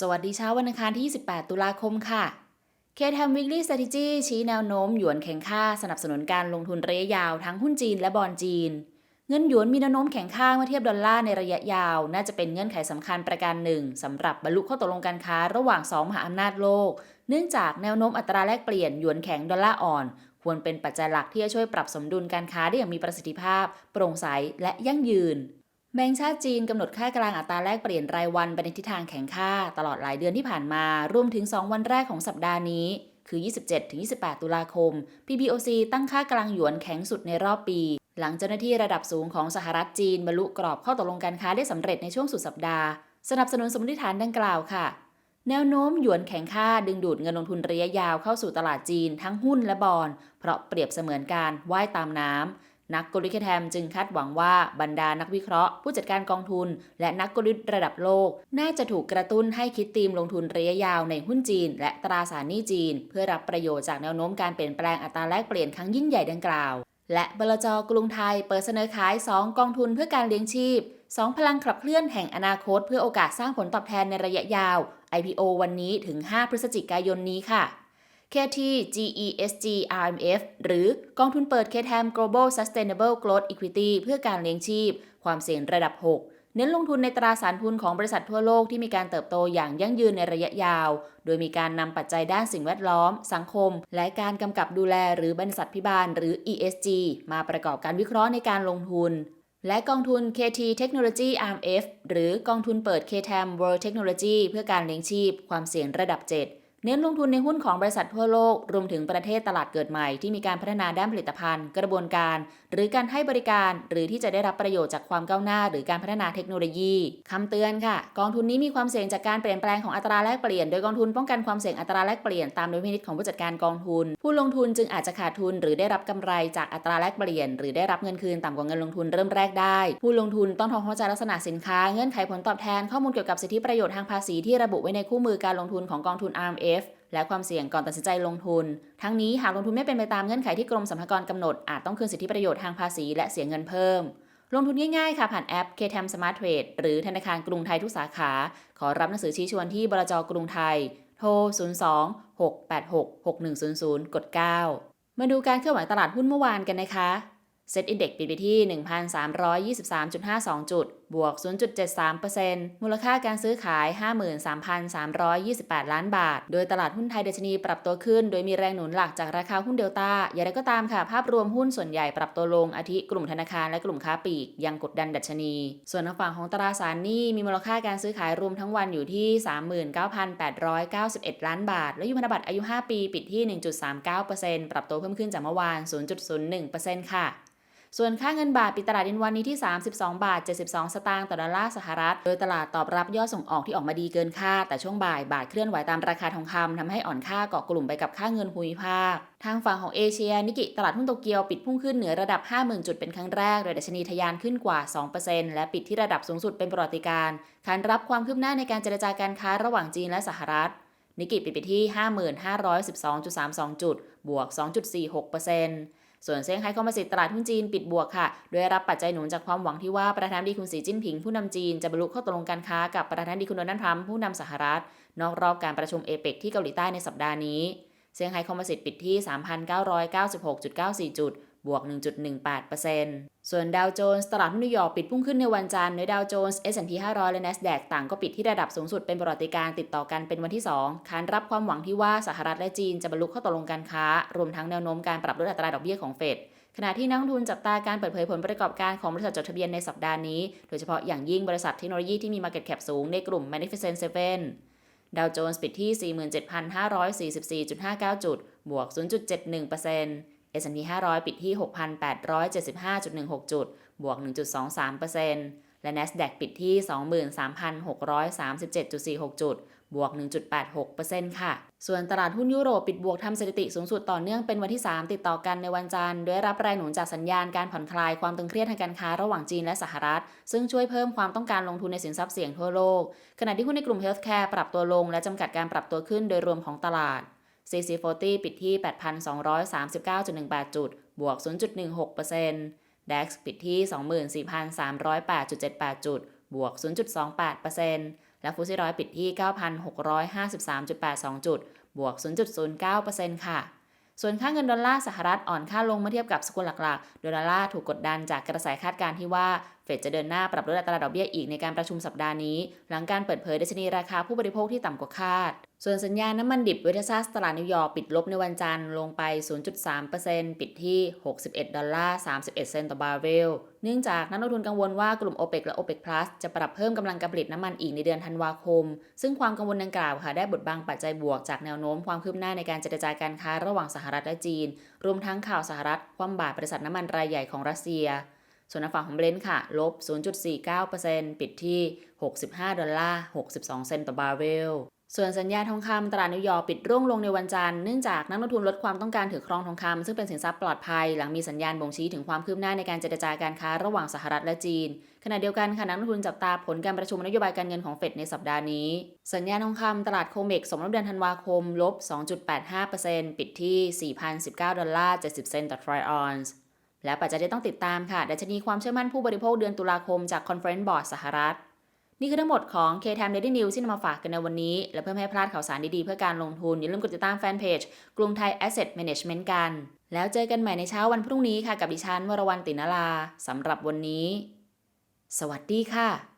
สวัสดีเช้าวันอังคารที่ 28 ตุลาคมค่ะ k t a m Weekly Strategy ชี้แนวโน้มหยวนแข็งค่าสนับสนุนการลงทุนระยะยาวทั้งหุ้นจีนและบอลจีน เงินหยวนมีแนวโน้มแข็งค่าเมื่อเทียบดอลลาร์ในระยะยาว น่าจะเป็นเงื่อนไขสำคัญประการหนึ่งสำหรับบรรลุข้อตกลงการค้าระหว่างสองมหาอำนาจโลก เนื่องจากแนวโน้มอัตราแลกเปลี่ยนหยวนแข็งดอลลาร์อ่อน ควรเป็นปัจจัยหลักที่จะช่วยปรับสมดุลการค้าได้อย่างมีประสิทธิภาพ โปร่งใสและยั่งยืน แบงก์ชาติจีนกำหนดค่ากลางอัตราแลกเปลี่ยนรายวันไปในทิศทางแข็งค่า ตลอดหลายเดือนที่ผ่านมารวมถึง 2 วันแรกของสัปดาห์นี้ คือ 27-28 ตุลาคม PBOC ตั้งค่ากลางหยวนแข็งสุดในรอบปี หลังเจ้าหน้าที่ระดับสูงของสหรัฐจีนบรรลุกรอบข้อตกลงการค้าได้สำเร็จในช่วงสุดสัปดาห์ สนับสนุนสมมติฐานดังกล่าวค่ะ แนวโน้มหยวนแข็งค่าดึงดูดเงินลงทุนระยะยาวเข้าสู่ตลาดจีนทั้งหุ้นและบอลเพราะเปรียบเสมือนการว่ายตามน้ำ นักกลยุทธ์แทมจึงคาดหวังว่าบรรดานักวิเคราะห์ ผู้จัดการกองทุน และนักกลยุทธ์ระดับโลก น่าจะถูกกระตุ้นให้คิดธีมลงทุนระยะยาวในหุ้นจีน และตราสารหนี้จีน เพื่อรับประโยชน์จากแนวโน้มการเปลี่ยนแปลงอัตราแลกเปลี่ยนครั้งยิ่งใหญ่ดังกล่าว และบลจกรุงไทยเปิดเสนอขาย 2 กองทุนเพื่อการเลี้ยงชีพ 2 พลังขับเคลื่อนแห่งอนาคต เพื่อโอกาสสร้างผลตอบแทนในระยะยาว IPO วันนี้ถึง 5 พฤศจิกายนนี้ค่ะ KT GESG RMF หรือกองทุนเปิด KTM Global Sustainable Growth Equity เพื่อการเลี้ยงชีพ ความเสี่ยงระดับ 6เน้นลงทุนในตราสารทุนของบริษัททั่วโลกที่มีการเติบโตอย่างยั่งยืนในระยะยาว โดยมีการนำปัจจัยด้านสิ่งแวดล้อม สังคม และการกำกับดูแลหรือบรรษัทพิบาลหรือ ESG มาประกอบการวิเคราะห์ในการลงทุน และกองทุน KT Technology RMF หรือกองทุนเปิด KTM World Technology เพื่อการเลี้ยงชีพ ความเสี่ยงระดับ 7 เน้นลงทุนในหุ้นของบริษัททั่วโลก รวมถึงประเทศตลาดเกิดใหม่ที่มีการพัฒนาด้านผลิตภัณฑ์ กระบวนการ หรือการให้บริการ หรือที่จะได้รับประโยชน์จากความก้าวหน้า หรือการพัฒนาเทคโนโลยีคำเตือนค่ะ กองทุนนี้มีความเสี่ยงจากการเปลี่ยนแปลงของอัตราแลกเปลี่ยน โดยกองทุนป้องกันความเสี่ยงอัตราแลกเปลี่ยนตามดุลพินิจของผู้จัดการกองทุน ผู้ลงทุนจึงอาจจะขาดทุน หรือได้รับกำไรจากอัตราแลกเปลี่ยน หรือได้รับเงินคืนต่ำกว่าเงินลงทุนเริ่มแรกได้ ผู้ลงทุนต้องทำความเข้าใจลักษณะสินค้าเงื่อนไขผลตอบแทนข้อมูลเกี่ยวกับสิทธิประโยชน์ทางภาษีที่ระบุไว้ในคู่มือการลงทุนของกองทุน RMF และความเสี่ยงก่อนตัดสินใจลงทุน ทั้งนี้หากลงทุนไม่เป็นไปตามเงื่อนไขที่กรมสรรพากรกำหนด อาจต้องคืนสิทธิประโยชน์ทางภาษีและเสียเงินเพิ่ม ลงทุนง่ายๆ ค่ะ ผ่านแอป KTM Smart Trade หรือธนาคารกรุงไทยทุกสาขา ขอรับหนังสือชี้ชวนที่บลจกรุงไทย โทร 02 686 6100 กด 9 มาดูการเคลื่อนไหวตลาดหุ้นเมื่อวานกันนะคะเซ็ตอินเด็กซ์ปิดไปที่ 1,323.52 จุด บวก 0.73%มูลค่าการซื้อขาย 53,328 ล้านบาท โดยตลาดหุ้นไทยเดชนีปรับตัวขึ้น โดยมีแรงหนุนหลักจากราคาหุ้นเดลต้า อย่างไรก็ตามค่ะ ภาพรวมหุ้นส่วนใหญ่ปรับตัวลง อาทิกลุ่มธนาคารและกลุ่มค้าปลีก ยังกดดันดัชนี ส่วนทางฝั่งของตราสารหนี้มีมูลค่าการซื้อขายรวมทั้งวันอยู่ที่ 39,891 ล้านบาท และยุพันธบัตรอายุ 5 ปี ปิดที่ 1.39%ปรับตัวเพิ่มขึ้นจากเมื่อวาน 0.01%ค่ะ ส่วนค่าเงินบาทปิดตลาดเย็นวันนี้ที่ 32 บาท 72 สตางค์ต่อดอลลาร์สหรัฐ โดยตลาดตอบรับยอดส่งออกที่ออกมาดีเกินคาดแต่ช่วงบ่ายบาทเคลื่อนไหวตามราคาทองคำทำให้อ่อนค่าเกาะกลุ่มไปกับค่าเงินภูมิภาค ทางฝั่งของเอเชียนิกิตลาดหุ้นโตเกียวปิดพุ่งขึ้นเหนือระดับ 50,000 จุดเป็นครั้งแรก โดยดัชนีทะยานขึ้นกว่า 2%และปิดที่ระดับสูงสุดเป็นประวัติการณ์ขานรับความคืบหน้าในการเจรจาการค้าระหว่างจีนและสหรัฐนิกิปิดไปที่ 5512.32 จุด บวก 2.46% ส่วนเซี่ยงไฮ้คอมโพสิตตลาดหุ้นจีนปิดบวกค่ะ โดยรับปัจจัยหนุนจากความหวังที่ว่าประธานดีคุณสีจิ้นผิงผู้นำจีนจะบรรลุข้อตกลงการค้ากับประธานดีคุณโดนัลด์ทรัมป์ผู้นำสหรัฐ นอกรอบการประชุมเอเปกที่เกาหลีใต้ในสัปดาห์นี้ เซี่ยงไฮ้คอมโพสิตปิดที่ 3,996.94 จุด บวก 1.18%ส่วนดาวโจนส์ตลาดหุ้นนิวยอร์กปิดพุ่งขึ้นในวันจันทร์โดยดาวโจนส์ S&P 500 และ NASDAQ ต่างก็ปิดที่ระดับสูงสุดเป็นประวัติการติดต่อกันเป็นวันที่2ขานรับความหวังที่ว่าสหรัฐและจีนจะบรรลุข้อตกลงการค้า รวมทั้งแนวโน้มการปรับลดอัตราดอกเบี้ยของเฟดขณะที่นักทุนจับตาการเปิดเผยผลประกอบการของบริษัทจดทะเบียนในสัปดาห์นี้ โดยเฉพาะอย่างยิ่งบริษัทเทคโนโลยีที่มี Market Cap สูงในกลุ่ม Magnificent Seven ดาวโจนส์ปิดที่ 47,544.59 จุด บวก 0.71% S&P 500 ปิดที่ 6,875.16 จุด บวก 1.23%และ NASDAQ ปิดที่ 23,637.46 จุด บวก 1.86%ค่ะ ส่วนตลาดหุ้นยุโรปปิดบวกทำสถิติสูงสุดต่อเนื่องเป็นวันที่ 3 ติดต่อกันในวันจันทร์ด้วยรับแรงหนุนจากสัญญาณการผ่อนคลายความตึงเครียดทางการค้าระหว่างจีนและสหรัฐ ซึ่งช่วยเพิ่มความต้องการลงทุนในสินทรัพย์เสี่ยงทั่วโลก ขณะที่หุ้นในกลุ่มเฮลท์แคร์ปรับตัวลงและจำกัดการปรับตัวขึ้นโดยรวมของตลาด CC40 ปิดที่ 8,239.18 จุด บวก 0.16% DAX ปิดที่ 24,308.78 จุด บวก 0.28%และฟุตซี่ร้อยปิดที่ 9,653.82 จุด บวก 0.09%ค่ะส่วนค่าเงินดอลลาร์สหรัฐอ่อนค่าลงเมื่อเทียบกับสกุลหลักๆ โดยดอลลาร์ถูกกดดันจากกระแสคาดการณ์ที่ว่าเฟดจะเดินหน้าปรับลดอัตราดอกเบี้ยอีกในการประชุมสัปดาห์นี้ หลังการเปิดเผยดัชนีราคาผู้บริโภคที่ต่ำกว่าคาด ส่วนสัญญาณน้ำมันดิบเวทซัสตลาดนิวยอร์กปิดลบในวันจันทร์ลงไป 0.3%ปิดที่ 61 ดอลลาร์ 31 เซนต์ต่อบาร์เรล เนื่องจากนักลงทุนกังวลว่ากลุ่ม OPEC และ OPEC Plus จะปรับเพิ่มกำลังการผลิตน้ำมันอีกในเดือนธันวาคม ซึ่งความกังวลดังกล่าวค่ะได้บดบังปัจจัยบวกจากแนวโน้มความคืบหน้าในการเจรจาการค้าระหว่างสหรัฐและจีน รวมทั้งข่าวสหรัฐคว่ำบาตรบริษัทน้ำมันรายใหญ่ของรัสเซีย ส่วนทางฝั่งของเบรนท์ค่ะ ลบ 0.49%ปิดที่ 65 ดอลลาร์ 62 เซนต์ต่อบาร์เรล ส่วนสัญญาทองคำตลาดนิวยอร์กปิดร่วงลงในวันจันทร์เนื่องจากนักลงทุนลดความต้องการถือครองทองคำซึ่งเป็นสินทรัพย์ปลอดภัย หลังมีสัญญาณบ่งชี้ถึงความคืบหน้าในการเจรจาการค้าระหว่างสหรัฐและจีน ขณะเดียวกันค่ะนักลงทุนจับตาผลการประชุมนโยบายการเงินของเฟดในสัปดาห์นี้ สัญญาทองคำตลาดโคเมกสมรบเดือนธันวาคมลบ 2.85%ปิดที่ 4,019 ดอลลาร์ 70 เซนต์ต่อทรอยออนซ์ และปัจจัยที่ต้องติดตามค่ะ ดัชนีความเชื่อมั่นผู้บริโภคเดือนตุลาคมจาก Conference Board สหรัฐ นี่คือทั้งหมดของ KTM Daily News ที่นำมาฝากกันในวันนี้ และเพื่อไม่ให้พลาดข่าวสารดีๆ เพื่อการลงทุน อย่าลืมกดติดตามแฟนเพจกรุงไทย Asset Management กัน แล้วเจอกันใหม่ในเช้าวันพรุ่งนี้ค่ะกับดิฉันวรวรรณตินลาสำหรับวันนี้ สวัสดีค่ะ